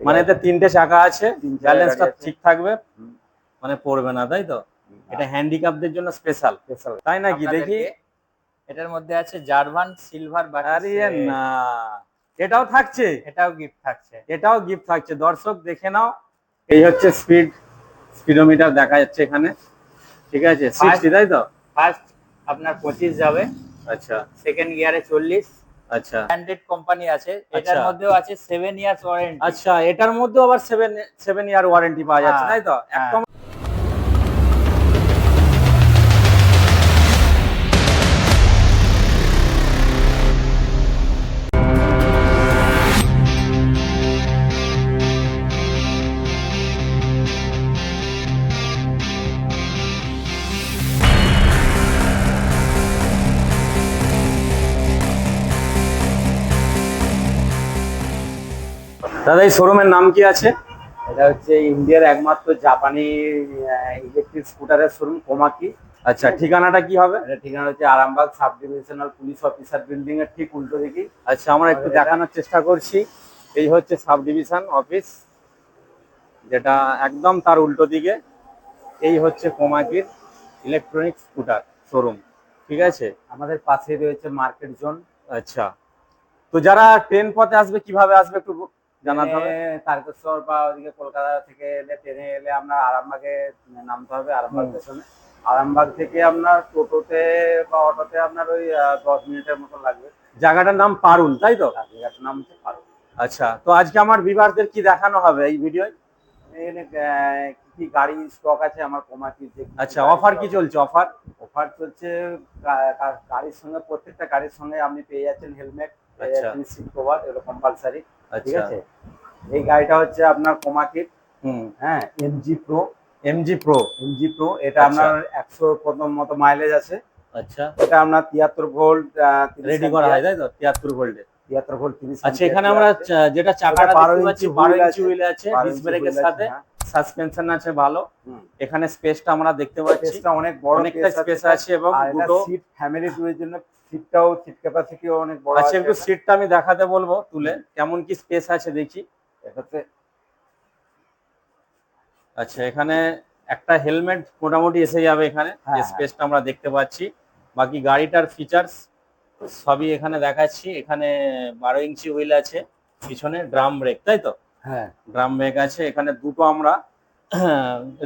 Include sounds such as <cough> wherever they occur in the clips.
মানে এতে তিনটে চাকা আছে ব্যালেন্সটা ঠিক থাকবে। মানে পড়বে না তাই তো? এটা হ্যান্ডিক্যাপদের জন্য স্পেশাল স্পেশাল তাই নাকি দেখি? এটার মধ্যে আছে জার্মান সিলভার আরে না এটাও থাকছে? এটাও গিফট থাকছে। এটাও গিফট থাকছে। দর্শক দেখে নাও। এই হচ্ছে স্পিড স্পিডোমিটার দেখা যাচ্ছে এখানে। ঠিক আছে সিক্সটি তাই তো? ফার্স্ট আপনার পঁচিশ যাবে। আচ্ছা। সেকেন্ড গিয়ারে চল্লিশ। আচ্ছা ব্র্যান্ডেড কোম্পানি আছে এটার আচ্ছা। মধ্যেও আছে সেভেন ইয়ার্স ওয়ারেন্টি আচ্ছা এটার মধ্যেও আবার সেভেন সেভেন ইয়ার ওয়ারেন্টি পাওয়া যাচ্ছে হ্যাঁ, তাই তো হ্যাঁ। একদম দাদা এই শোরুমের নাম কি আছে? এটা হচ্ছে ইন্ডিয়ার একমাত্র জাপানি ইলেকট্রিক স্কুটারের শোরুম কোমাকি আচ্ছা ঠিকানাটা কি হবে? এটা ঠিকানা হচ্ছে Arambagh sub divisional police officer building এর ঠিক উল্টো দিকে আচ্ছা আমরা একটু দেখানোর চেষ্টা করছি। এই হচ্ছে সাব ডিভিশন অফিস যেটা একদম তার উল্টো দিকে। এই হচ্ছে কোমাকির ইলেকট্রনিক স্কুটার শোরুম ঠিক আছে? আমাদের পাশে রয়েছে মার্কেট জোন আচ্ছা তো যারা ট্রেন পথে আসবে কীভাবে আসবে একটু জানাতে হবে? তারকেশ্বর বা ওদিকে কলকাতা থেকে এলে ট্রেনে এলে আমরা আরামবাগে নামতে হবে আরামবাগ। স্টেশনে। আরামবাগ থেকে আপনার টোটোতে বা অটোতে আপনার ওই দশ মিনিটের মতো লাগবে। জায়গাটার নাম পারুল তাই তো? জায়গাটার নাম হচ্ছে পারুল। আচ্ছা তো আজকে আমার বিভাগদের কি দেখানো হবে এই ভিডিও এখানে কি কি গাড়ি স্টক আছে আমার কোমাকি যে আচ্ছা অফার কি চলছে? অফার অফার চলছে গাড়ির সঙ্গে প্রত্যেকটা গাড়ির সঙ্গে আপনি পেয়ে যাচ্ছেন হেলমেট পেয়ে আচ্ছা। যাচ্ছেন সিট কভার এগুলো কম্পালসারি ঠিক আচ্ছা আছে? এই গাড়িটা হচ্ছে আপনার হুম। হ্যাঁ MG Pro MG Pro MG Pro এটা আচ্ছা। আপনার একশো প্রথম মতো মাইলেজ আছে। আচ্ছা। এটা আপনার তিয়াত্তর ভোল্ট রেডি করা হয় তাই তো? তিয়াত্তর ভোল্টে তিয়াত্তর ভোল্ট তিরিশ আচ্ছা এখানে আমরা যেটা চাকাটা বারো দেখতে পাচ্ছি ইঞ্চি বারো ইঞ্চি আছে। হুইল আছে ডিস ব্রেকের সাথে। সাসপেনশন আছে ভালো। এখানে স্পেসটা আমরা দেখতে পাচ্ছি। স্পেসটা অনেক বড় অনেকটা স্পেস আছে। এবং আর দুটো সিট ফ্যামিলি ট্যুরের জন্য সিটটাও সিট ক্যাপাসিটিও অনেক বড় আচ্ছা একটু। সিটটা আমি দেখাতে বলব তুলে কেমন কি স্পেস আছে দেখি এটাতে আচ্ছা এখানে একটা হেলমেট মোটামুটি এসে যাবে এখানে যে হ্যাঁ, হ্যাঁ। স্পেসটা আমরা দেখতে পাচ্ছি বাকি গাড়িটার ফিচার্স সবই এখানে দেখাচ্ছি এখানে বারো ইঞ্চি হুইল আছে পিছনে ড্রাম ব্রেক তাই তো হ্যাঁ ড্রাম ব্রেক আছে এখানে দুটো আমরা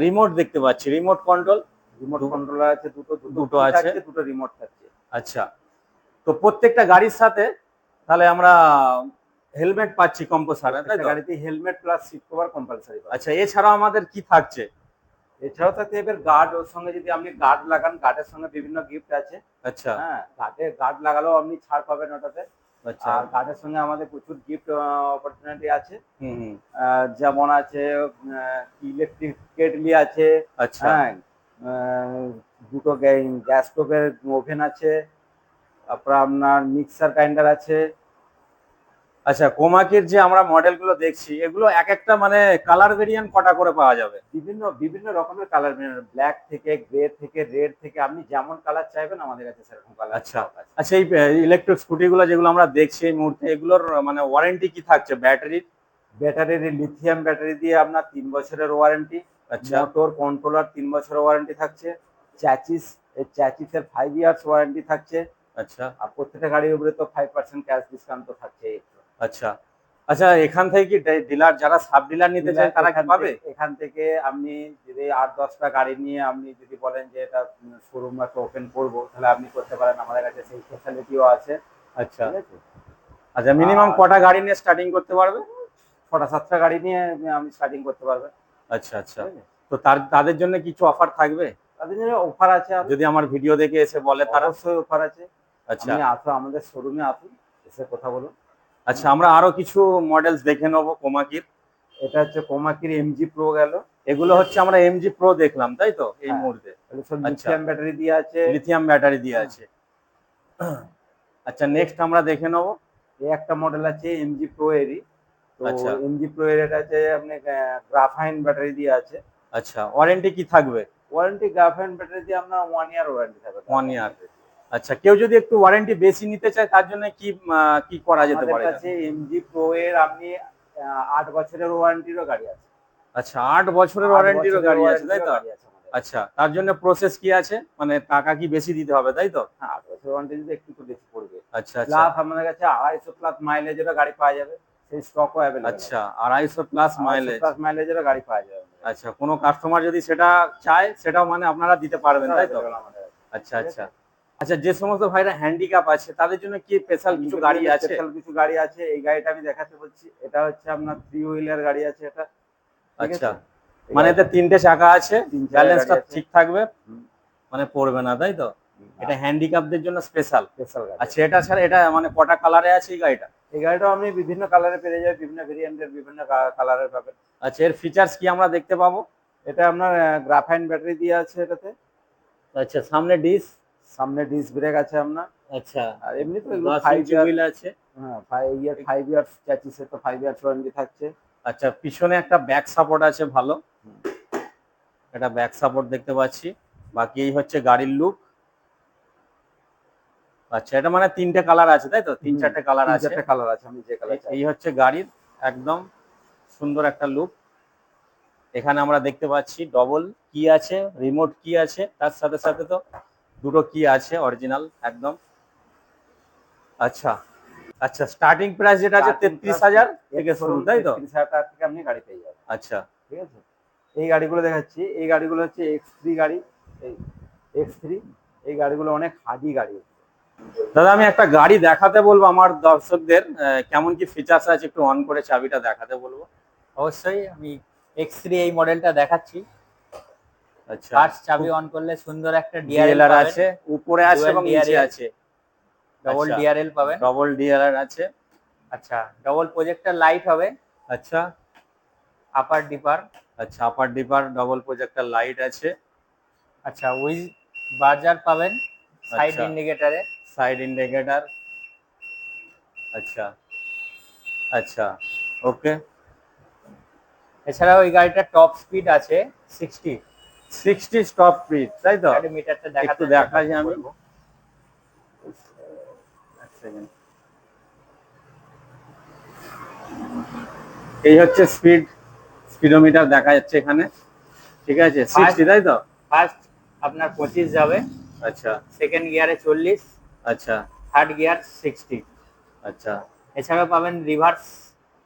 রিমোট দেখতে পাচ্ছি রিমোট কন্ট্রোল রিমোট কন্ট্রোলার আছে দুটো দুটো আছে। দুটো রিমোট থাকছে আচ্ছা তো প্রত্যেকটা গাড়ির সাথে তাহলে আমরা হেলমেট পাচ্ছি তো? গাড়িতে helmet plus seat cover compulsory আচ্ছা এছাড়াও আমাদের কি থাকছে? এছাড়াও থাকতে এবার গার্ড ওর সঙ্গে যদি আপনি গার্ড লাগান গার্ডের সঙ্গে বিভিন্ন গিফট আছে। আচ্ছা। হ্যাঁ গার্ডে গার্ড লাগালেও আপনি ছাড় পাবেন ওটাতে। আচ্ছা। আর গার্ডের সঙ্গে আমাদের প্রচুর গিফট অপরচুনিটি আছে। হুম হুম। আহ, যেমন আছে ইলেকট্রিক কেটলি আছে। আচ্ছা। হ্যাঁ দুটো গ্যাস স্টোভের ওভেন আছে। তারপর আপনার মিক্সার গ্রাইন্ডার আছে। আচ্ছা কোমাকির যে আমরা মডেলগুলো দেখছি এগুলো এক একটা মানে কালার ভেরিয়েন্ট কটা করে পাওয়া যাবে? বিভিন্ন বিভিন্ন রকমের কালার ব্ল্যাক থেকে গ্রে থেকে রেড থেকে আপনি যেমন কালার চাইবেন আমাদের কাছে সেরকম কালার আচ্ছা। আচ্ছা এই ইলেকট্রিক স্কুটিগুলো যেগুলো আমরা দেখছি এই মুহূর্তে এগুলোর মানে ওয়ারেন্টি কি থাকছে? ব্যাটারির ব্যাটারির লিথিয়াম ব্যাটারি দিয়ে আপনার তিন বছরের ওয়ারেন্টি আচ্ছা। মোটর কন্ট্রোলার তিন বছরের ওয়ারেন্টি থাকছে। চ্যাচিস এই চ্যাচিসের ফাইভ ইয়ার্স ওয়ারেন্টি থাকছে। আচ্ছা। আর প্রত্যেকটা গাড়ির উপরে তো ফাইভ পার্সেন্ট ক্যাশ ডিসকাউন্ট তো থাকছে আচ্ছা। আচ্ছা এখান থেকে কি ডিলার যারা সাব ডিলার নিতে চায় তারা কি পাবে? এখান থেকে আপনি যদি আট দশটা গাড়ি নিয়ে আপনি যদি বলেন যে এটা শোরুম একটা ওপেন করব তাহলে আপনি করতে পারেন আমাদের কাছে সেই ফ্যাসিলিটিও আছে। আচ্ছা। আচ্ছা মিনিমাম কটা গাড়ি নিয়ে স্টার্টিং করতে পারবে? ছটা সাতটা গাড়ি নিয়ে আমি স্টার্টিং করতে পারবেন আচ্ছা আচ্ছা। তো তার তাদের জন্য কিছু অফার থাকবে? তাদের জন্য অফার আছে যদি আমার ভিডিও দেখে এসে বলে তারা। অবশ্যই অফার আছে। আচ্ছা। আপনি আসো আমাদের শোরুমে আসুন এসে কথা বলুন। আচ্ছা আমরা আরও কিছু মডেলস দেখে নেব কোমাকির এটা হচ্ছে কোমাকির এমজি প্রো গেল। এগুলো হচ্ছে আমরা এমজি প্রো দেখলাম তাই তো? এই হ্যাঁ। মুহূর্তে। এগুলো আচ্ছা। লিথিয়াম ব্যাটারি দিয়ে আছে। লিথিয়াম ব্যাটারি দিয়ে হ্যাঁ। আছে। আচ্ছা নেক্সট আমরা দেখে নেব। এই একটা মডেল আছে এমজি প্রো এরই তো আচ্ছা। এমজি প্রো এর এটা আছে আপনি গ্রাফাইন ব্যাটারি দিয়ে আছে। আচ্ছা ওয়ারেন্টি কি থাকবে? ওয়ারেন্টি গ্রাফাইন ব্যাটারি দিয়ে আপনার ওয়ান ইয়ার ওয়ারেন্টি থাকবে। ওয়ান ইয়ার আচ্ছা কেউ যদি একটু ওয়ারেন্টি বেশি নিতে চায় তার জন্য কি কি করা যেতে পারে? কাছে এমজি প্রো এর আপনি আট বছরের ওয়ারেন্টিরও গাড়ি আছে। আচ্ছা আট বছরের ওয়ারেন্টিরও গাড়ি আছে তাই তো? আছে। আচ্ছা তার জন্য প্রসেস কি আছে? মানে টাকা কি বেশি দিতে হবে তাই তো? হ্যাঁ আট বছরের ওয়ারেন্টি যদি একটু তো বেশি পড়বে। আচ্ছা আচ্ছা। প্লাস আমাদের কাছে আড়াইশো প্লাস মাইলেজেরও গাড়ি পাওয়া যাবে সেই স্টকও অ্যাভেলেবল আচ্ছা আড়াইশো প্লাস মাইলেজ প্লাস মাইলেজেরও গাড়ি পাওয়া যাবে আচ্ছা কোনো কাস্টমার যদি সেটা চায় সেটাও মানে আপনারা দিতে পারবেন তাই তো? আচ্ছা আচ্ছা। আচ্ছা যে সমস্ত ভাইরা হ্যান্ডিক্যাপ আছে তাদের জন্য কি স্পেশাল কিছু গাড়ি আছে? Special কিছু গাড়ি আছে এই গাড়িটা আমি দেখাতে বলছি। এটা হচ্ছে আপনার থ্রি হুইলার গাড়ি আছে এটা। আচ্ছা। মানে এতে তিনটে চাকা আছে ব্যালেন্সটা ঠিক থাকবে? মানে পড়বে না তাই তো? এটা হ্যান্ডিক্যাপদের জন্য স্পেশাল স্পেশাল গাড়ি। আচ্ছা এটা ছাড়া এটা মানে কটা কালারে আছে এই গাড়িটা? এই গাড়িটাও আপনি বিভিন্ন কালারে পেয়ে যাবেন বিভিন্ন ভেরিয়েন্টের বিভিন্ন কালারের পাবেন আচ্ছা এর ফিচার্স কি আমরা দেখতে পাবো? এটা আপনার গ্রাফাইন ব্যাটারি দিয়ে আছে এটাতে। আচ্ছা সামনে ডিস সামনে ডিস ব্রেক আছে আপনার। আচ্ছা। আর এমনি তো এগুলো ফাইভ ইয়ার হুইল আছে। হ্যাঁ ফাইভ ইয়ার ফাইভ ইয়ার্স চ্যাচিসের তো ফাইভ ইয়ার্স ওয়ারেন্টি থাকছে। আচ্ছা পিছনে একটা ব্যাক সাপোর্ট আছে ভালো। এটা ব্যাক সাপোর্ট দেখতে পাচ্ছি। বাকি এই হচ্ছে গাড়ির লুক আচ্ছা এটা মানে তিনটে কালার আছে তাই তো? তিন চারটে কালার আছে। চারটে কালার আছে আমি যে কালার এই হচ্ছে গাড়ির একদম সুন্দর একটা লুক এখানে আমরা দেখতে পাচ্ছি ডবল কি আছে রিমোট কি আছে তার সাথে সাথে তো দুটো কি আছে অরিজিনাল একদম। আচ্ছা আচ্ছা স্টার্টিং প্রাইস যেটা আছে তেত্রিশ হাজার থেকে শুরু তাই তো? তিরিশ হাজার টাকা থেকে আপনি গাড়ি পেয়ে যাবেন। আচ্ছা। ঠিক আছে? এই গাড়িগুলো দেখাচ্ছি এই গাড়িগুলো হচ্ছে এক্স থ্রি গাড়ি। এই এক্স থ্রি এই গাড়িগুলো অনেক হাডি গাড়ি। দাদা আমি একটা গাড়ি দেখাতে বলব আমার দর্শকদের কেমন কি ফিচার্স আছে একটু অন করে চাবিটা দেখাতে বলব। অবশ্যই আমি এক্স থ্রি এই মডেলটা দেখাচ্ছি। আচ্ছা। ফার্স্ট চাবি অন করলে সুন্দর একটা ডিআরএল আছে উপরে আছে এবং নিচে আছে। ডবল আচ্ছা। ডিআরএল পাবেন। ডবল ডিএলআর আছে। আচ্ছা ডবল প্রজেক্টর লাইট হবে। আচ্ছা। আপার ডিপার আচ্ছা upper dipper double projector light আছে। আচ্ছা উইজ বার্জার পাবেন সাইড আচ্ছা। ইন্ডিকেটরে সাইড ইন্ডিকেটর আচ্ছা। আচ্ছা ওকে এছাড়াও এই গাড়িটা টপ স্পিড আছে সিক্সটি সিক্সটি স্টপ স্পিড তাই তো? মিটারটা একটু দেখাই আমি। এই হচ্ছে স্পিড স্পিডোমিটার দেখা যাচ্ছে এখানে। ঠিক আছে? সিক্সটি তাই তো? ফার্স্ট আপনার পঁচিশ যাবে। আচ্ছা। সেকেন্ড গিয়ারে চল্লিশ। আচ্ছা। থার্ড গিয়ার সিক্সটি আচ্ছা। এছাড়াও পাবেন রিভার্স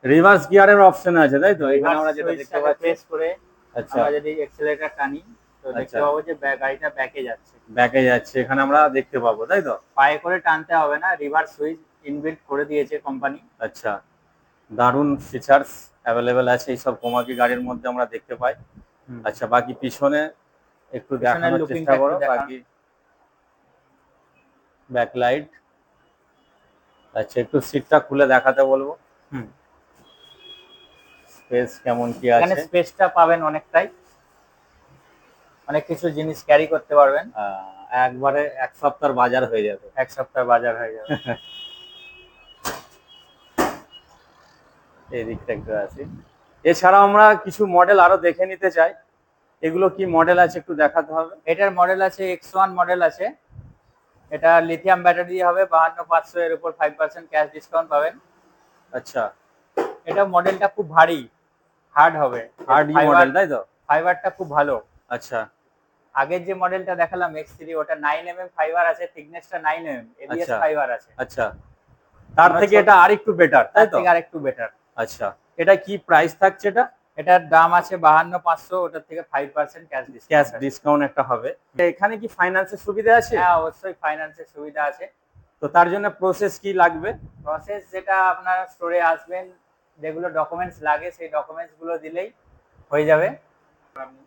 রিভার্স গিয়ারের অপশন আছে তাই তো? এখানে আমরা যেটা দেখতে পাচ্ছি। প্রেস করে আমরা যদি এক্সেলেটর টানি তো দেখতে আচ্ছা। পাবো যে গাড়িটা ব্যাকে যাচ্ছে। ব্যাকে যাচ্ছে এখানে আমরা দেখতে পাবো তাই তো? পায়ে করে টানতে হবে না রিভার্স সুইচ ইনবিল্ট করে দিয়েছে কোম্পানি আচ্ছা দারুণ ফিচার্স অ্যাভেলেবেল আছে এইসব কোমাকি গাড়ির মধ্যে আমরা দেখতে পাই। আচ্ছা বাকি পিছনে একটু দেখানোর চেষ্টা করো। বাকি ব্যাকলাইট আচ্ছা একটু সিটটা খুলে দেখাতে বলব। হুম। স্পেস কেমন কি আছে? এখানে স্পেসটা পাবেন অনেকটাই। অনেক কিছু জিনিস ক্যারি করতে পারবেন। একবারে এক সপ্তাহ বাজার হয়ে যাবে। এক সপ্তাহ বাজার হয়ে যাবে। এই দিকটা একটু আছি। এছাড়াও আমরা কিছু মডেল আরও দেখে নিতে চাই। এগুলো কি মডেল আছে একটু দেখাতে হবে? এটার মডেল আছে এক্স ওয়ান মডেল আছে। এটা লিথিয়াম ব্যাটারি দিয়ে হবে বাহান্ন পাঁচশো এর উপর ফাইভ পার্সেন্ট ক্যাশ ডিসকাউন্ট পাবেন। আচ্ছা। এটা মডেলটা খুব ভারী। হার্ড হবে। হার্ড মডেল তাই তো? ফাইবারটা খুব ভালো। আচ্ছা। আগের যে মডেলটা দেখালাম এক্স থ্রি ওটা নাইন এম এম ফাইবার আছে থিকনেসটা nine M M ABS. Fibre আছে। আচ্ছা। তার থেকে এটা আরেকটু বেটার তাই তো? থেকে আরেকটু বেটার আচ্ছা। এটা কি প্রাইস থাকছে এটা? এটার দাম আছে বাহান্ন পাঁচশো ওটার থেকে five percent cash cash discount discount একটা হবে। এখানে কি ফাইন্যান্সের সুবিধা আছে? হ্যাঁ অবশ্যই ফাইন্যান্সের সুবিধা আছে। তো তার জন্য প্রসেস কি লাগবে? প্রসেস যেটা আপনার স্টোরে আসবেন যেগুলো ডকুমেন্টস লাগে সেই ডকুমেন্টসগুলো দিলেই হয়ে যাবে।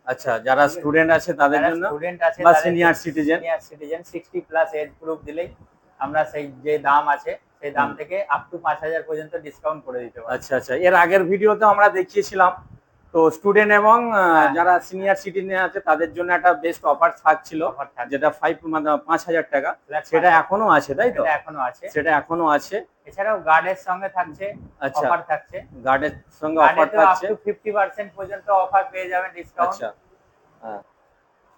আচ্ছা যারা স্টুডেন্ট আছে তাদের জন্য? স্টুডেন্ট আছে বা senior citizen senior citizen sixty plus age group দিলেই আমরা সেই যে দাম আছে সেই দাম থেকে আপ টু পাঁচ হাজার পর্যন্ত ডিসকাউন্ট করে দিতে পারি আচ্ছা আচ্ছা এর আগের ভিডিওতে আমরা দেখিয়েছিলাম। তো স্টুডেন্ট এবং হ্যাঁ। যারা সিনিয়র সিটিজেন আছে তাদের জন্য একটা বেস্ট অফার থাকছিল যেটা ফাইভ মানে পাঁচ হাজার টাকা। সেটা এখনও আছে তাই তো? এখনও আছে। সেটা এখনও আছে। এছাড়াও গার্ডের সঙ্গে থাকছে আচ্ছা। অফার থাকছে। গার্ডের সঙ্গে অফার থাকছে। টু ফিফটি পার্সেন্ট পর্যন্ত অফার পেয়ে যাবেন ডিসকাউন্ট আচ্ছা। হ্যাঁ।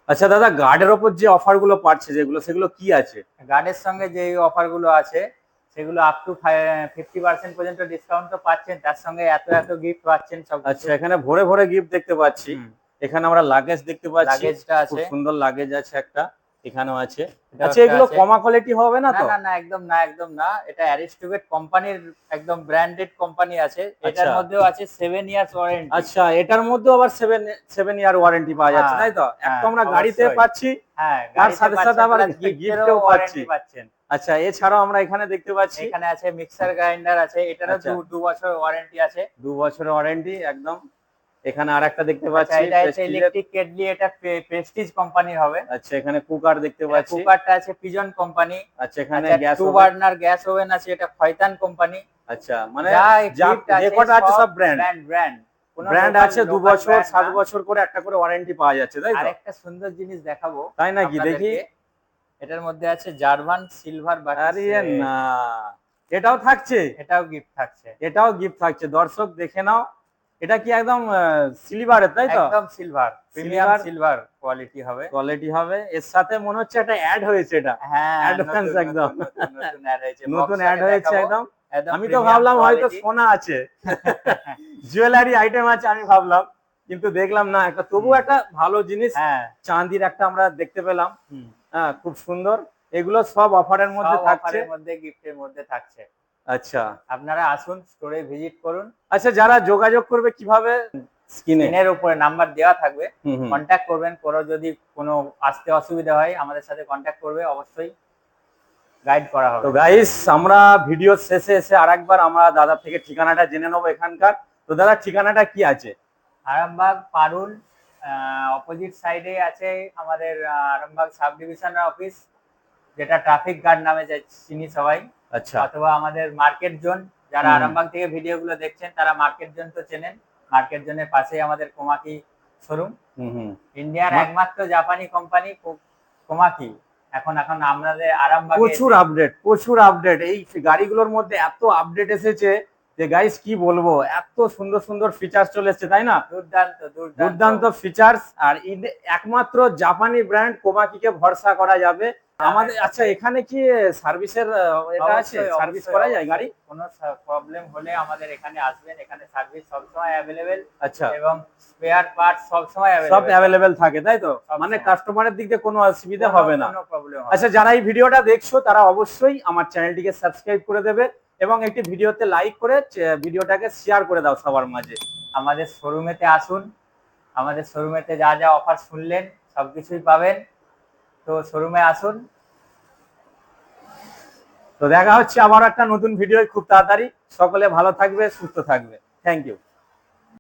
আচ্ছা দাদা গার্ডের ওপর যে অফারগুলো পাচ্ছে যেগুলো সেগুলো কি আছে? গার্ডের সঙ্গে যে অফারগুলো আছে সেগুলো আপ টু ফিফটি পার্সেন্ট পর্যন্ত ডিসকাউন্ট তো পাচ্ছেন তার সঙ্গে এত এত গিফট পাচ্ছেন সব আচ্ছা এখানে ভরে ভরে গিফট দেখতে পাচ্ছি। এখানে আমরা লাগেজ দেখতে পাচ্ছি। লাগেজটা আছে। সুন্দর লাগেজ আছে একটা। এখানেও আছে। আচ্ছা এগুলো কমা কোয়ালিটি হবে না না তো? না না একদম না একদম না। এটা অ্যারিস্টোগেট কোম্পানির একদম ব্র্যান্ডেড কোম্পানি আছে। এটার আচ্ছা। মধ্যেও আছে সেভেন ইয়ার্স ওয়ারেন্টি আচ্ছা এটার মধ্যেও আবার সেভেন সেভেন ইয়ার ওয়ারেন্টি পাওয়া যাচ্ছে হ্যাঁ, তাই তো? এক তো হ্যাঁ, আমরা গাড়িতে পাচ্ছি হ্যাঁ তার সাথে সাথে আবার এও পাচ্ছি। পাচ্ছেন। আচ্ছা এছাড়াও আমরা এখানে দেখতে পাচ্ছি। এখানে আছে মিক্সার গ্রাইন্ডার আছে এটারও আচ্ছা। দু বছর ওয়ারেন্টি আছে। দু বছরের ওয়ারেন্টি একদম। এখানে আর একটা দেখতে আচ্ছা পাচ্ছি এটা ইলেকট্রিক কেটলি এটা প্রেস্টিজ কোম্পানির হবে। আচ্ছা এখানে কুকার দেখতে পাচ্ছি। কুকারটা আছে পিজন কোম্পানি আচ্ছা এখানে gas two burner gas oven আছে এটা ফয়তান কোম্পানি আচ্ছা মানে যা কটা আছে সব ব্র্যান্ড ব্র্যান্ড ব্র্যান্ড ব্র্যান্ড আছে দু বছর সাত বছর করে একটা করে ওয়ারেন্টি পাওয়া যাচ্ছে তাই তো? একটা সুন্দর জিনিস দেখাবো তাই নাকি? দেখি। এটার মধ্যে আছে জার্মান সিলভার আরে না এটাও থাকছে? এটাও গিফট থাকছে। এটাও গিফট থাকছে। দর্শক দেখে নাও এটা কি একদম সিলভারের তাই তো? একদম সিলভার প্রিমিয়াম সিলভার কোয়ালিটি হবে। কোয়ালিটি হবে। এর সাথে মনে হচ্ছে একটা অ্যাড হয়েছে এটা। হ্যাঁ নতুন, একদম। নতুন, হয়েছে <laughs> অ্যাড হয়েছে একদম। আমি তো ভাবলাম হয়তো সোনা আছে। <laughs> জুয়েলারি আইটেম আছে আমি ভাবলাম। কিন্তু দেখলাম না একটা তবু একটা ভালো জিনিস। হ্যাঁ। চাঁদির একটা আমরা দেখতে পেলাম। হ্যাঁ খুব সুন্দর। এগুলো সব অফারের মধ্যে থাকছে। মধ্যে গিফটের মধ্যে থাকছে। আচ্ছা। আপনারা আসুন স্টোরে ভিজিট করুন। আচ্ছা যারা যোগাযোগ করবে কীভাবে? স্ক্রিনে স্ক্রিনের উপরে নাম্বার দেওয়া থাকবে। কন্ট্যাক্ট করবেন কোনো যদি কোনো আসতে অসুবিধা হয় আমাদের সাথে কন্ট্যাক্ট করবে অবশ্যই গাইড করা তো গাইস আমরা ভিডিও শেষে এসে আরেকবার আমরা দাদা থেকে ঠিকানাটা জেনে নেব এখানকার। তো দাদা ঠিকানাটা কি আছে? আরামবাগ পারুল অপোজিট সাইডে আছে আমাদের আরামবাগ সাব ডিভিশন অফিস যেটা ট্রাফিক গার্ড নামে চিনি সবাই। আচ্ছা। অথবা আমাদের মার্কেট জোন যারা। আরামবাগ থেকে ভিডিওগুলো দেখছেন তারা মার্কেট জোন তো চেনেন। মার্কেট জোনের পাশেই আমাদের কোমাকি শোরুম। ইন্ডিয়ার একমাত্র জাপানি কোম্পানি কোমাকি। এখন এখন আমাদের আরামবাগে প্রচুর আপডেট প্রচুর আপডেট এই গাড়িগুলোর মধ্যে এত আপডেট এসেছে যে গাইস কি বলব? এত সুন্দর সুন্দর ফিচার্স চলে এসেছে তাই না? দুর্দান্ত দুর্দান্ত। ফিচার্স আর একমাত্র জাপানি ব্র্যান্ড কোমাকিকে ভরসা করা যাবে। আমাদের আচ্ছা এখানে কি সার্ভিসের এটা আছে? সার্ভিস করা যায় গাড়ি? কোনো প্রবলেম হলে আমাদের এখানে আসবেন এখানে সার্ভিস সবসময় অ্যাভেলেবেল আচ্ছা। এবং স্পেয়ার পার্টস সবসময় সব অ্যাভেলেবেল থাকে তাই তো? মানে। কাস্টমারের দিক দিয়ে কোনো অসুবিধা হবে না। আচ্ছা যারা এই ভিডিওটা দেখছ তারা অবশ্যই আমার চ্যানেলটিকে সাবস্ক্রাইব করে দেবে এবং একটি ভিডিওতে লাইক করে ভিডিওটাকে শেয়ার করে দাও সবার মাঝে। আমাদের শোরুমেতে আসুন। আমাদের শোরুমেতে যা যা অফার শুনলেন সবকিছুই পাবেন। তো শোরুমে আসুন। তো দেখা হচ্ছে আবার একটা নতুন ভিডিও খুব তাড়াতাড়ি। সকলে ভালো থাকবে, সুস্থ থাকবে। Thank you